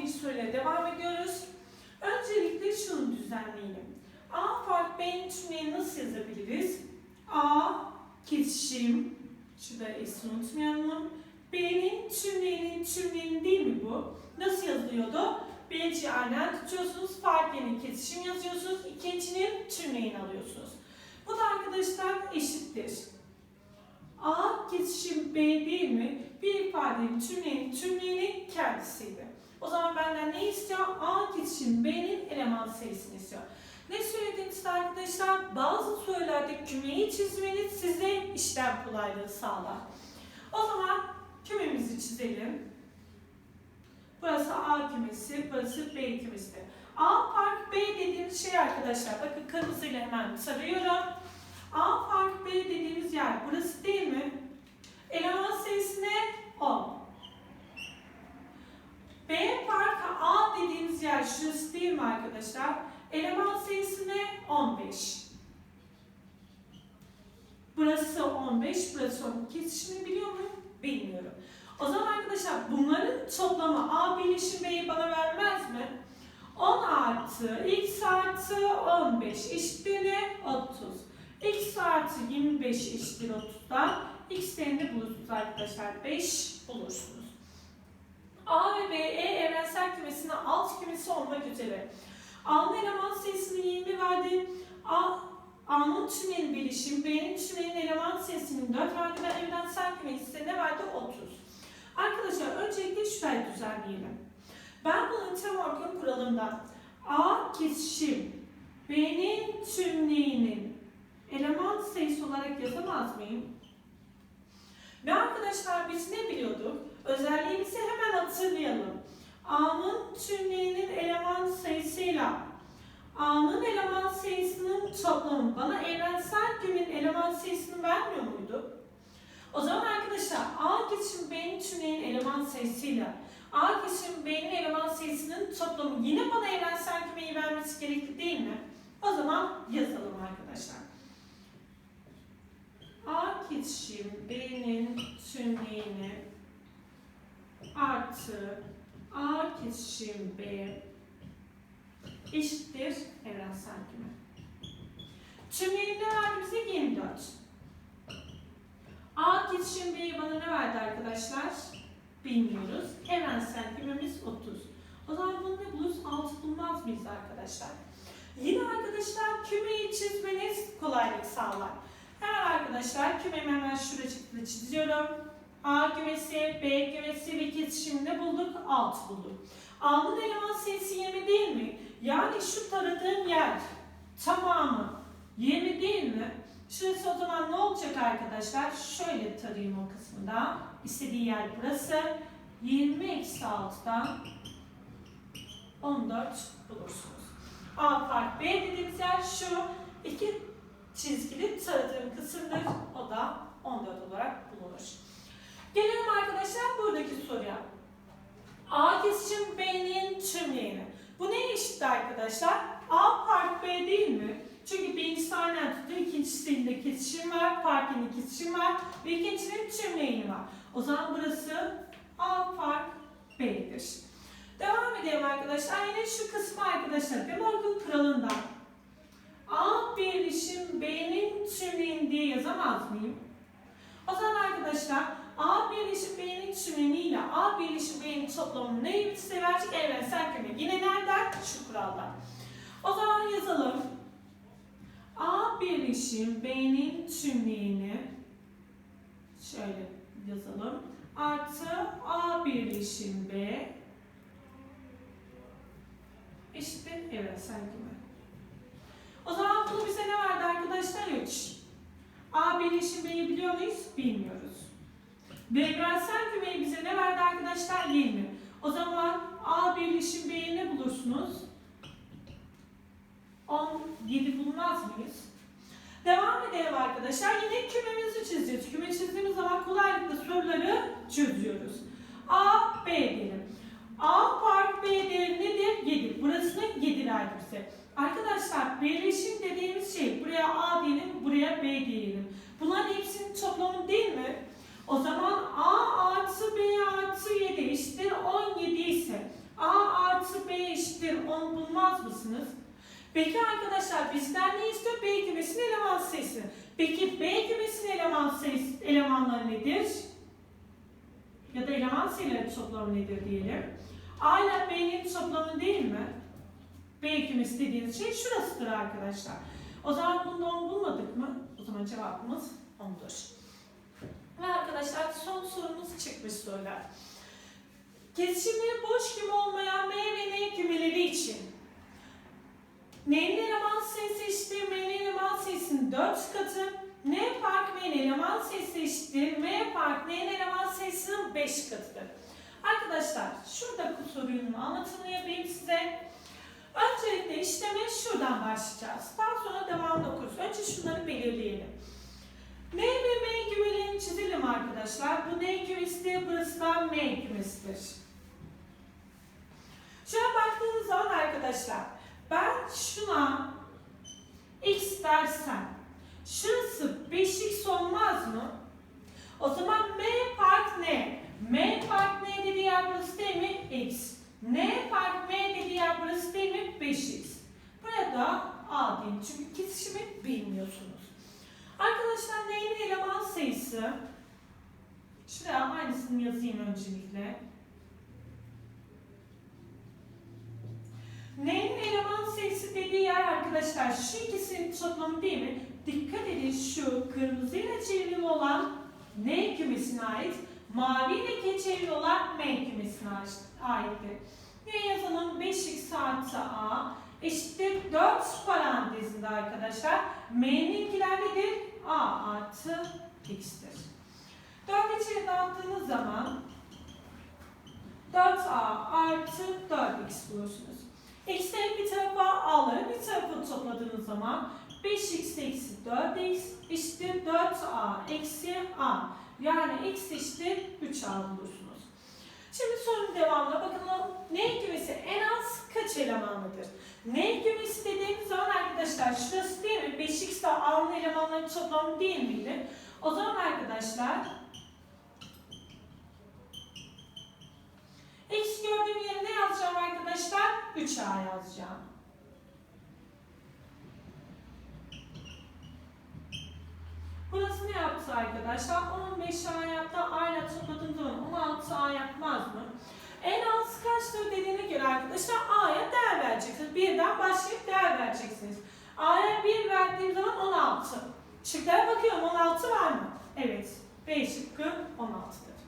birinci soruyla devam ediyoruz. Öncelikle şunu düzenleyelim. A fark B'nin tümleyini nasıl yazabiliriz? A kesişim, şurada S'ini unutmayalım. B'nin tümleyinin tümleyini değil mi bu? Nasıl yazılıyordu? Birinci aynen tutuyorsunuz, fark yerine kesişim yazıyorsunuz, ikincinin tümleyini alıyorsunuz. Bu da arkadaşlar eşittir. A kesişim B değil mi? Bir ifadenin tümleyinin tümleyeni kendisiydi. O zaman benden ne istiyor? A kesişim B'nin eleman sayısını istiyor. Ne söylediğiniz arkadaşlar? Bazı sorularda kümeyi çizmeniz size işlem kolaylığı sağlar. O zaman kümemizi çizelim. Burası A kümesi, burası B kümesi. A fark B dediğimiz şey arkadaşlar, bakın kırmızıyla hemen sarıyorum. A fark B dediğimiz yer burası değil mi? Eleman sayısı ne? 10. B fark A şurası değil mi arkadaşlar? Eleman sayısı ne? 15. Burası 15, burası 10. Kesişimi biliyor muyum? Bilmiyorum. O zaman arkadaşlar bunların toplamı A birleşim B'yi bana vermez mi? 10 artı x artı 15 eşittir ne? 30. x artı 25 eşittir 30'dan x değerini bulursunuz arkadaşlar. 5 bulursunuz. Evrensel kümesine alt kümesi olmak üzere. A'nın eleman sayısını 20 verdi. A, A'nın tümleyin bilişim, B'nin tümleyin eleman sayısını 4 verdi ve evrensel kümesi ne verdi? 30. Arkadaşlar öncelikle şurayı düzenleyelim. Ben bunun tem organ kuralından A kesişim B'nin tümleyinin eleman sayısı olarak yazamaz mıyım? Ve arkadaşlar biz ne biliyorduk? Özelliğimizi hemen hatırlayalım. A'nın tümleyinin eleman sayısıyla A'nın eleman sayısının toplamı bana evrensel kümenin eleman sayısını vermiyor muydu? O zaman arkadaşlar A kesişim B'nin tümleyinin eleman sayısıyla A kesişim B'nin eleman sayısının toplamı yine bana evrensel kümeyi vermesi gerekli değil mi? O zaman yazalım arkadaşlar. A kesişim B'nin tümleyini artı A kesişim B eşittir evrensel küme. Tümleyinde verdi bize 24. A kesişim B'yi bana ne verdi arkadaşlar? Bilmiyoruz. Evrensel kümemiz 30. O zaman bunu ne buluruz? 6 bulmaz mıyız arkadaşlar? Yine arkadaşlar kümeyi çizmeniz kolaylık sağlar. Hemen arkadaşlar kümemi hemen şuracıkla çiziyorum. A kümesi, B kümesi ve kesişimini 6 bulduk. A'nın eleman sayısı 20 değil mi? Yani şu taradığım yer tamamı 20 değil mi? Şurası o zaman ne olacak arkadaşlar? Şöyle tarayayım o kısmında. İstediği yer burası. 20 eksi 6'dan 14 bulursunuz. A fark B dediğimiz yer şu. iki çizgili taradığım kısımdır. O da 14 olarak bulunur. Gelelim arkadaşlar buradaki soruya. Eşitti arkadaşlar? A fark B değil mi? Çünkü birincisi aynen tutuyor, ikincisinde kesişim var, farkının kesişim var ve ikincisinin tümleyeni var. O zaman burası A fark B'dir. Devam edelim arkadaşlar. Yine şu kısmı arkadaşlar. De Morgan kuralından A birleşim B'nin tümleyeni diye yazamaz mıyım? O zaman arkadaşlar A birleşim B'nin tümleni ile A birleşim B'nin toplamını neyi verecek? Evrensel küme. Yine nereden? Şu kuraldan. O zaman yazalım. A birleşim B'nin tümleyeni şöyle yazalım. Artı A birleşim B eşittir evrensel küme. O zaman bunu bize ne verdi arkadaşlar? 3. A birleşim B'yi biliyor muyuz? Bilmiyoruz. Ve evrensel kümeyi bize ne verdi arkadaşlar? 20. O zaman A birleşim B'yi ne bulursunuz? 17 bulmaz mıyız? Devam edelim arkadaşlar. Yine kümemizi çizeceğiz. Küme çizdiğimiz zaman kolaylıkla soruları çözüyoruz. A, B diyelim. A fark B değeri nedir? 7. Burasını 7 verdi bize. Arkadaşlar birleşim dediğimiz şey buraya A diyelim, buraya B diyelim. Bunların hepsinin toplamı değil mi? O zaman A artı B artı 7 eşittir 17 ise A Peki arkadaşlar bizden ne istiyor? B kümesinin eleman sayısı. Peki B kümesinin eleman sayısı, elemanları nedir? Ya da eleman sayıları toplamı nedir diyelim. A ile B'nin toplamı değil mi? B kümesi dediğiniz şey şurasıdır arkadaşlar. O zaman bunda 10 bulmadık mı? O zaman cevabımız 10'dur. Ve arkadaşlar son sorumuz çıkmış sorular. Kesişimleri boş küme olmayan M ve N N'nin eleman sayısı eşittir M'nin eleman sayısının 4 katı, N fark M'nin eleman sayısı eşittir M fark N'nin eleman sayısının 5 katıdır. Arkadaşlar şurada sorunun anlatımını yapayım size. Öncelikle işleme şuradan başlayacağız. Daha sonra devamlı okuruz. Önce şunları belirleyelim. N ve M kümelerini çizelim arkadaşlar. Bu N kümesidir, burası da M kümesidir. Şöyle baktığınız zaman arkadaşlar, ben şuna x dersem, şurası 5x olmaz mı? O zaman M fark ne? M fark ne dediği yer burası değil mi? X. N fark M dediği yer burası değil mi? 5x. Buraya da A diyeyim çünkü kesişimi bilmiyorsunuz. Arkadaşlar N'nin eleman sayısı, şuraya aynısını yazayım öncelikle. N'nin eleman sayısı dediği yer arkadaşlar şu ikisinin toplamı değil mi? Dikkat edin şu kırmızıyla çevrili olan N kümesine ait, maviyle çevrili olan M kümesine aittir. Ne yazalım? 5x artı A eşittir 4 parantezinde arkadaşlar. M'ninkiler nedir? A artı x'tir. 4 içeri dağıttığınız zaman 4a artı 4x bulursunuz. X'lerin bir tarafa A'ları bir tarafa topladığınız zaman 5x eksi 4x eşittir 4a eksi a. Yani x eşittir 3a bulursunuz. Şimdi sorunun devamına o N kümesi en az kaç elemanlıdır? N kümesi dediğimiz zaman arkadaşlar şurası değil mi? 5x de A'nın elemanlarının toplamı değil miydi? O zaman arkadaşlar X gördüğüm yere ne yazacağım arkadaşlar? 3A yazacağım. Burası ne yaptı arkadaşlar? 15A yaptı. A ile topladığım zaman 16A yapmaz mı? En az kaçtır dediğine göre arkadaşlar A'ya değer vereceksiniz. Birden başlayıp değer vereceksiniz. A'ya 1 verdiğim zaman 16. Şıklara bakıyorum 16 var mı? Evet. B şıkkı 16'dır.